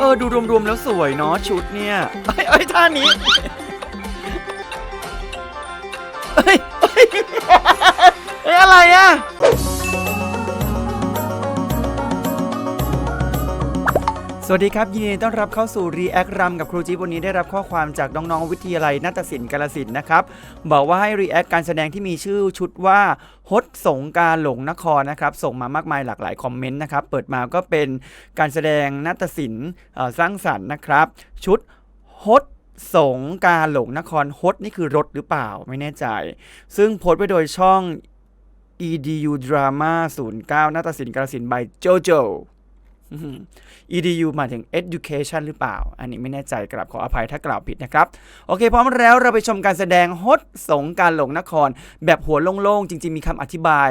เออ ดูรวมๆแล้วสวยเนาะชุดเนี่ยไอ้ยเอ้ยท่านี้เฮ้ยเอ้ยเอ้ยอะไรอะ สวัสดีครับ ยินดีต้อนรับเข้าสู่ React รำกับครูจิ๊บวันนี้ได้รับข้อความจากน้องๆวิทยาลัยนาฏศิลป์กาลสินนะครับ บอกว่าให้ React การแสดงที่มีชื่อชุดว่าฮดสงการหลงนครนะครับ ส่งมามากมายหลากหลายคอมเมนต์นะครับ เปิดมาก็เป็นการแสดงนาฏศิลป์เอ่อสร้างสรรค์นะครับ ชุดฮดสงการหลงนครฮดนี่คือรถหรือเปล่าไม่แน่ใจ ซึ่งโพสต์ไว้โดยช่อง edu drama 09นาฏศิลป์กาลสินธุ์ by jojo อืม edu มาถึง education หรือเปล่า อันนี้ไม่แน่ใจกลับขออภัยถ้ากล่าวผิดนะครับ โอเค พร้อมแล้วเราไปชมการแสดงฮดสงการหลงนคร แบบหัวโล่งๆ จริง ๆ มีคำอธิบาย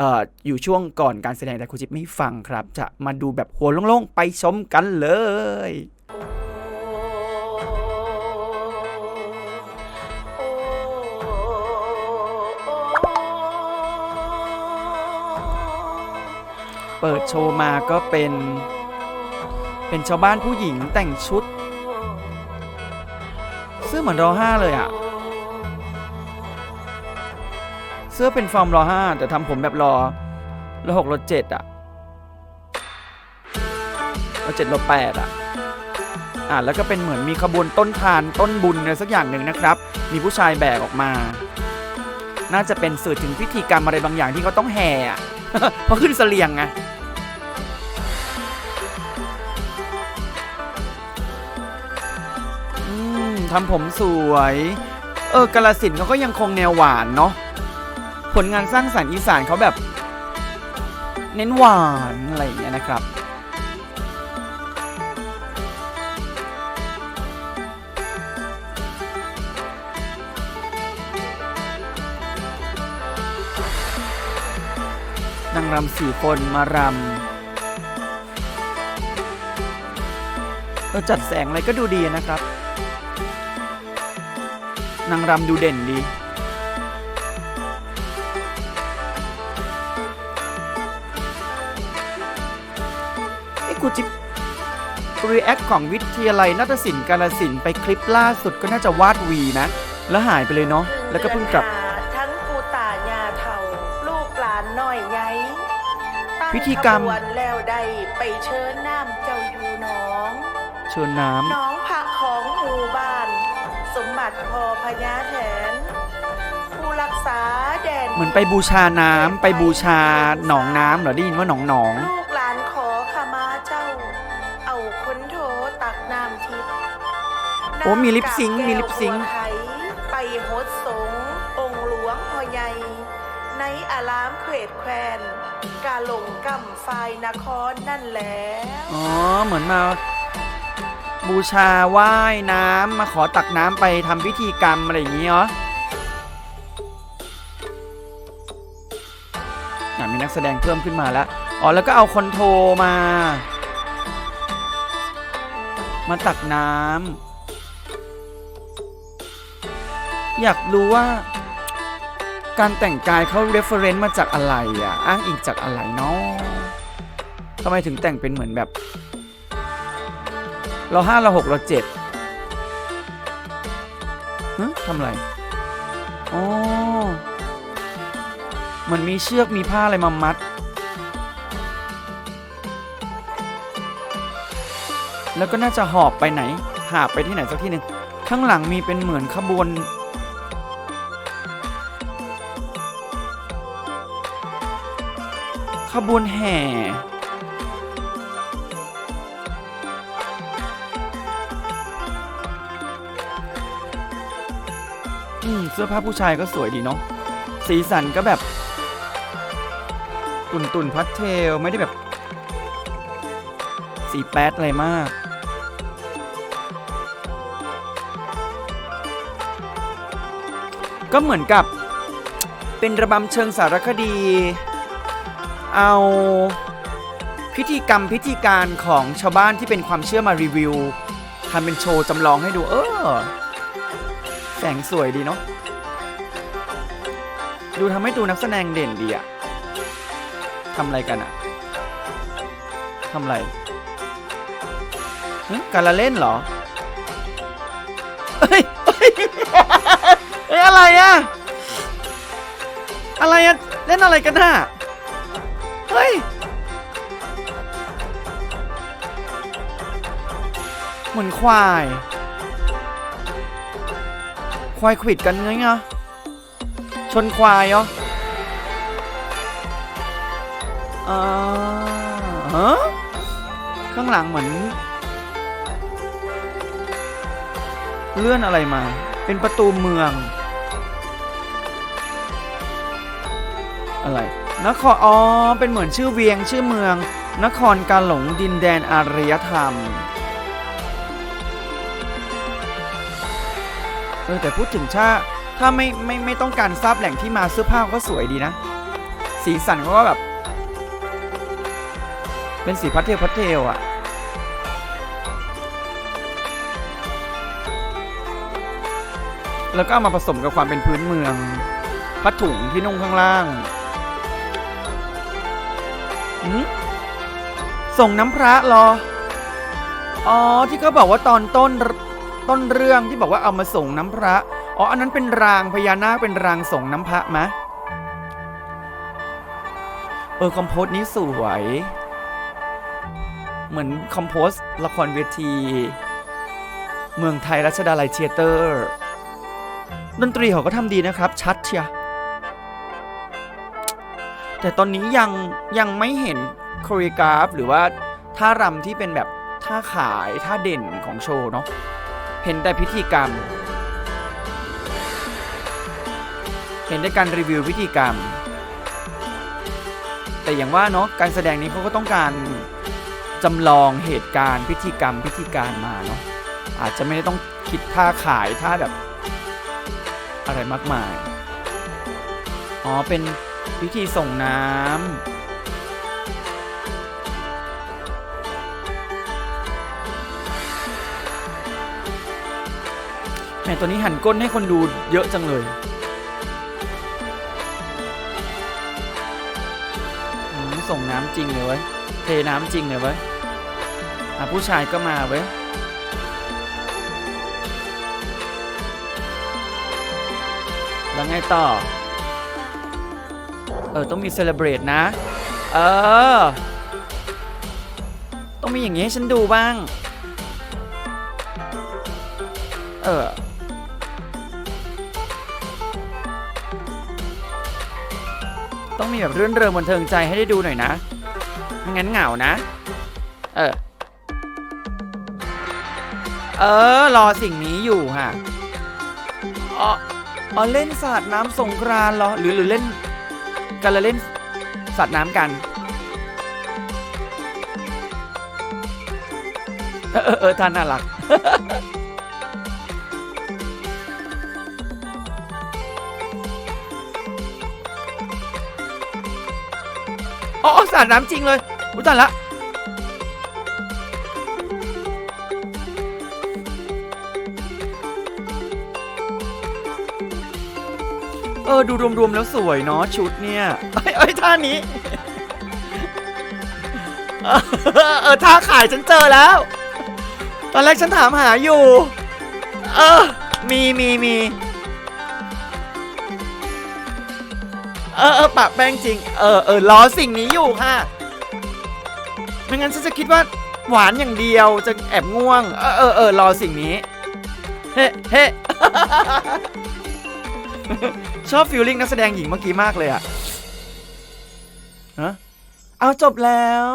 อออยู่ช่วงก่อนการแสดงแต่ครูจิ๊บไม่ฟังครับ จะมาดูแบบหัวโล่งๆ ไปชมกันเลย เปิดโชว์มาก็เป็น เป็นชาวบ้านผู้หญิงแต่งชุด เสื้อเหมือนรอห้าเลยอะเสื้อเป็นฟอร์มรอห้าแต่ทำผมแบบรอรอหกรอเจ็ดอะรอเจ็ดรอแปดอะอะแล้วก็เป็นเหมือนมีขบวนต้นทานต้นบุญอะไรสักอย่างหนึ่งนะครับ มีผู้ชายแบกออกมา น่าจะเป็นสื่อถึงพิธีกรรมอะไรบางอย่างที่เขาต้องแห่อะเพราะขึ้นเสลียงไงทำผมสวย เออกาลสินเขาก็ยังคงแนวหวานเนาะ ผลงานสร้างสรรค์อีสานเขาแบบ เน้นหวานอะไรอย่างเงี้ยนะครับ นางรำสี่คนมารำเออจัดแสงอะไรก็ดูดีนะครับ นางรำดูเด่นดี ไอ้กูจิบรีแอคของวิทยาลัยนาฏศิลป์กาลสินไปคลิปล่าสุดก็น่าจะวาดวีนะ แล้วหายไปเลยเนาะแล้วก็เพิ่งกลับดือนหาทั้งปูตายาเทาลูกหลานน้อยใหญ่ตั้ง พิธีกรรมขบวนแล้วได้ไปเชิญน้ำเจ้าอยู่หนองเชิญน้ำน้องผักของหมู่บ้าน สมบัติพอพญาแถนผู้รักษาแดนเหมือนไปบูชาน้ำไปบูชาหนองน้ำเหรอได้ยินว่าหนองหนองลูกหลานขอขมาเจ้า เอาคนโถตักน้ำทิพย์โอ้มีลิปซิงค์มีลิปซิงค์น้ำกากแก้วบัวไขไปโฮดสง ในอารามเขวดแควนกาลงกำไฟนครนั่นแหละอ๋อ เหมือนมา บูชาไหว้น้ำมาขอตักน้ำไปทำพิธีกรรมอะไรอย่างนี้เหรออะมีนักแสดงเพิ่มขึ้นมาแล้ว อ๋อ แล้วก็เอาคนโทรมา มาตักน้ำอยากรู้ว่า การแต่งกายเขา reference มาจากอะไรอะ อ้างอิงจากอะไรเนาะทำไมถึงแต่งเป็นเหมือนแบบ เราห้าเราหกเราเจ็ดฮะทำอะไรอ๋อเหมือนมีเชือกมีผ้าอะไรมามัด แล้วก็น่าจะหอบไปไหน หาบไปที่ไหนสักที่หนึ่งข้างหลังมีเป็นเหมือนขบวน บวนแห่ อืม เสื้อผ้าผู้ชายก็สวยดีเนาะ สีสันก็แบบ ตุนตุนๆพัสเทล ไม่ได้แบบ สีแป๊ดอะไรมากก็เหมือนกับเป็นระบำเชิงสารคดี เอาพิธีกรรมพิธีการของชาวบ้านที่เป็นความเชื่อมารีวิวทำเป็นโชว์จำลองให้ดู เออ แสงสวยดีเนาะดูทำให้ดูนักแสดงเด่นดีอะทำอะไรกันอะทำอะไรการละเล่นเหรอเอ้ยเอ้ยเอ้ยอะไรอะอะไรอะเล่นอะไรกันน่ะ ฮ้ย เหมือนควาย ควายขวิดกันไงอะชนควายเหรออ่าฮะข้างหลังเหมือน เลื่อนอะไรมา เป็นประตูเมือง อะไร นคร อ๋อ เป็นเหมือนชื่อเวียงชื่อเมือง นครกาหลงดินแดนอารยธรรม เออ แต่พูดถึงถ้าถ้าไม่ไม่ไม่ต้องการทราบแหล่งที่มาเสื้อผ้าก็สวยดีนะ สีสันก็แบบ เป็นสีพัทเทลพัทเทลอะแล้วก็เอามาผสมกับความเป็นพื้นเมืองผ้าถุงที่นุ่งข้างล่าง ส่งน้ำพระเหรอ อ๋อที่เขาบอกว่าตอนต้นต้นเรื่องที่บอกว่าเอามาส่งน้ำพระ อ๋ออันนั้นเป็นรางพญานาคเป็นรางส่งน้ำพระมะ เออคอมโพสนี้สวย เหมือนคอมโพสละครเวที เมืองไทยรัชดาลัยเทเตอร์ ดนตรีเขาก็ทำดีนะครับ ชัดเชีย แต่ตอนนี้ยังยังไม่เห็นโคเรกราฟหรือว่าท่ารำที่เป็นแบบท่าขายท่าเด่นของโชว์เนาะเห็นแต่พิธีกรรม เห็นแต่การรีวิวพิธีกรรม แต่อย่างว่าเนาะการแสดงนี้เขาก็ต้องการจำลองเหตุการณ์พิธีกรรมพิธีการมาเนาะอาจจะไม่ได้ต้องคิดท่าขายท่าแบบ อะไรมากมาย อ๋อ เป็น พิธีส่งน้ำแหมตัวนี้หันก้นให้คนดูเยอะจังเลย ส่งน้ำจริงเลยเว้ย เทน้ำจริงเลยเว้ย อะผู้ชายก็มาเว้ย แล้วไงต่อ ออต้องมีเซเลบรตนะ เออ ต้องมีอย่างนี้ให้ฉันดูบ้าง เออต้องมีแบบเรื่อนเริงบันเทิงใจให้ได้ดูหน่อยนะไม่งั้นเหงานะ เออ เออ รอสิ่งนี้อยู่ฮะอ๋อเล่นสาดน้ำสงกรานเหรอ หรือหรือเล่น กันละเล่นสัตว์น้ำกันเออเออท่านน่ารักอ๋อสาดน้ำจริงเลยอุยตายละ เออ ดูรวมๆแล้วสวยเนาะชุดเนี่ยเอ้ยเอ้ท่านี้ เออท่าขายฉันเจอแล้ว ตอนแรกฉันถามหาอยู่ เออ มีมีมีเออเออปะแป้งจริง เออเออรอสิ่งนี้อยู่ค่ะไม่งั้นฉันจะคิดว่าหวานอย่างเดียวจะแอบง่วง เออเออเออรอสิ่งนี้ เฮ้เฮ้ ชอบฟิลลิ่งนักแสดงหญิงเมื่อกี้มากเลยอะฮะเอาจบแล้ว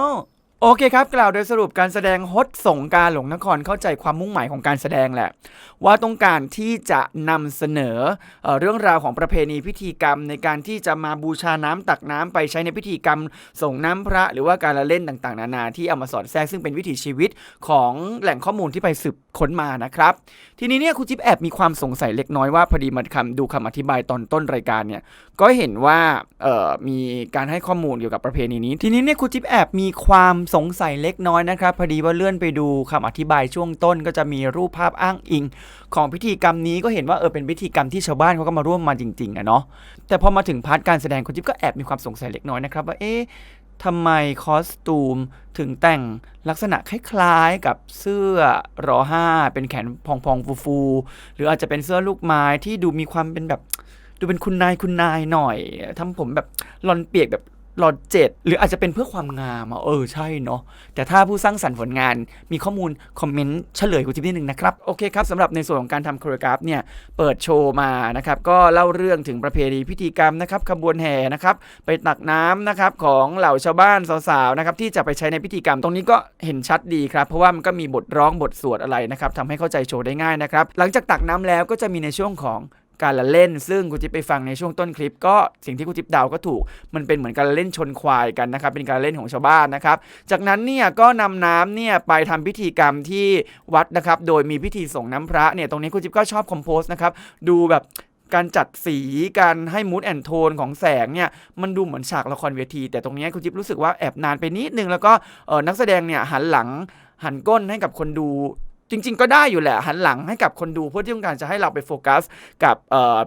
โอเคครับ กล่าวโดยสรุปการแสดงฮดสงการหลงนครเข้าใจความมุ่งหมายของการแสดงแหละ ว่าต้องการที่จะนำเสนอเออเรื่องราวของประเพณีพิธีกรรม ในการที่จะมาบูชาน้ำตักน้ำไปใช้ในพิธีกรรม ส่งน้ำพระ หรือว่าการละเล่นต่างๆ นานาที่เอามาสอดแทรกซึ่งเป็นวิถีชีวิตของแหล่งข้อมูลที่ไปสืบค้นมานะครับ ทีนี้เนี่ยครูจิ๊บแอบมีความสงสัยเล็กน้อยว่าพอดีมันคำดูคำอธิบายตอนต้นรายการเนี่ยก็เห็นว่ามีการให้ข้อมูลเกี่ยวกับประเพณีนี้ ทีนี้เนี่ยครูจิ๊บแอบมีความสงสัยเล็กน้อยนะครับพอดีว่าเลื่อนไปดูคำอธิบายช่วงต้น ก็จะมีรูปภาพอ้างอิง ของพิธีกรรมนี้ก็เห็นว่าเออเป็นพิธีกรรมที่ชาวบ้านเขาก็มาร่วมมาจริงๆอะเนาะแต่พอมาถึงพาร์ทการแสดงครูจิ๊บก็แอบมีความสงสัยเล็กน้อยนะครับว่าเอ๊ะทำไมคอสตูมถึงแต่งลักษณะคล้ายๆกับเสื้อรอห้าเป็นแขนพองๆฟูๆหรืออาจจะเป็นเสื้อลูกไม้ที่ดูมีความเป็นแบบ ดูเป็นคุณนายคุณนายหน่อยทำผมแบบรอนเปียกแบบ รอนเจ็ดหรืออาจจะเป็นเพื่อความงามอะเออใช่เนาะแต่ถ้าผู้สร้างสรรค์ผลงานมีข้อมูล คอมเมนต์เฉลยคุณจิ๊บนิดนึงนะครับ โอเคครับสำหรับในส่วนของการทำโคโรกราฟเนี่ย เปิดโชว์มานะครับ ก็เล่าเรื่องถึงประเพณีพิธีกรรมนะครับขบวนแห่นะครับ ไปตักน้ำนะครับ ของเหล่าชาวบ้านสาวๆนะครับที่จะไปใช้ในพิธีกรรมตรงนี้ก็เห็นชัดดีครับ เพราะว่ามันก็มีบทร้องบทสวดอะไรนะครับทำให้เข้าใจโชว์ได้ง่ายนะครับหลังจากตักน้ำแล้วก็จะมีในช่วงของ การละเล่น ซึ่งคุณจิ๊บไปฟังในช่วงต้นคลิป ก็สิ่งที่คุณจิ๊บเดาก็ถูก มันเป็นเหมือนการเล่นชนควายกันนะครับ เป็นการเล่นของชาวบ้านนะครับ จากนั้นเนี่ยก็นำน้ำเนี่ยไปทำพิธีกรรมที่วัดนะครับ โดยมีพิธีส่งน้ำพระเนี่ย ตรงนี้คุณจิ๊บก็ชอบคอมโพสนะครับ ดูแบบการจัดสีการให้มูดแอนโทนของแสงเนี่ยมันดูเหมือนฉากละครเวที แต่ตรงนี้คุณจิ๊บรู้สึกว่าแอบนานไปนิดนึงแล้วก็ออนักแสดงเนี่ยหันหลังหันก้นให้กับคนดู จริง ๆ ก็ได้อยู่แหละหันหลังให้กับคนดูเพื่อที่ต้องการจะให้เราไปโฟกัส กับ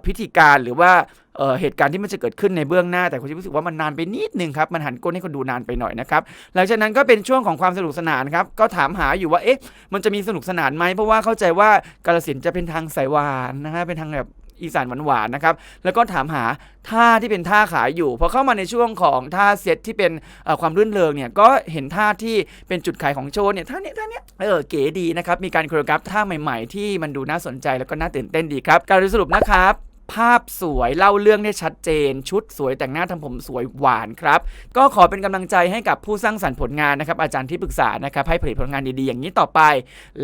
พิธีการหรือว่าเเหตุการณ์ที่มันจะเกิดขึ้นในเบื้องหน้าแต่คุณจะรู้สึกว่ามันนานไปนิดนึงครับมันหันก้นให้คนดูนานไปหน่อยนะครับหลังจากนั้นก็เป็นช่วงของความสนุกสนานครับก็ถามหาอยู่ว่าเอ๊ะมันจะมีสนุกสนานไหมเพราะว่าเข้าใจว่ากาลสินจะเป็นทางสายหวานนะฮะเป็นทางแบบ อีสานหวานๆนะครับ แล้วก็ถามหาท่าที่เป็นท่าขายอยู่ พอเข้ามาในช่วงของท่าเซตที่เป็นความรื่นเริงเนี่ย ก็เห็นท่าที่เป็นจุดขายของโชว์เนี่ยท่านี้ท่านี้เออเก๋ดีนะครับ มีการโคโรกราฟท่าใหม่ๆ ที่มันดูน่าสนใจแล้วก็น่าตื่นเต้นดีครับ การสรุปนะครับภาพสวยเล่าเรื่องได้ชัดเจน ชุดสวยแต่งหน้าทำผมสวยหวานครับ ก็ขอเป็นกำลังใจให้กับผู้สร้างสรรค์ผลงานนะครับ อาจารย์ที่ปรึกษานะครับ ให้ผลิตผลงานดีๆอย่างนี้ต่อไป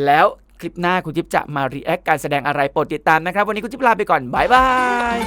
แล้ว คลิปหน้าคุณจิ๊บจะมารีแอคการแสดงอะไรโปรดติดตามนะครับ วันนี้คุณจิ๊บลาไปก่อนบายบาย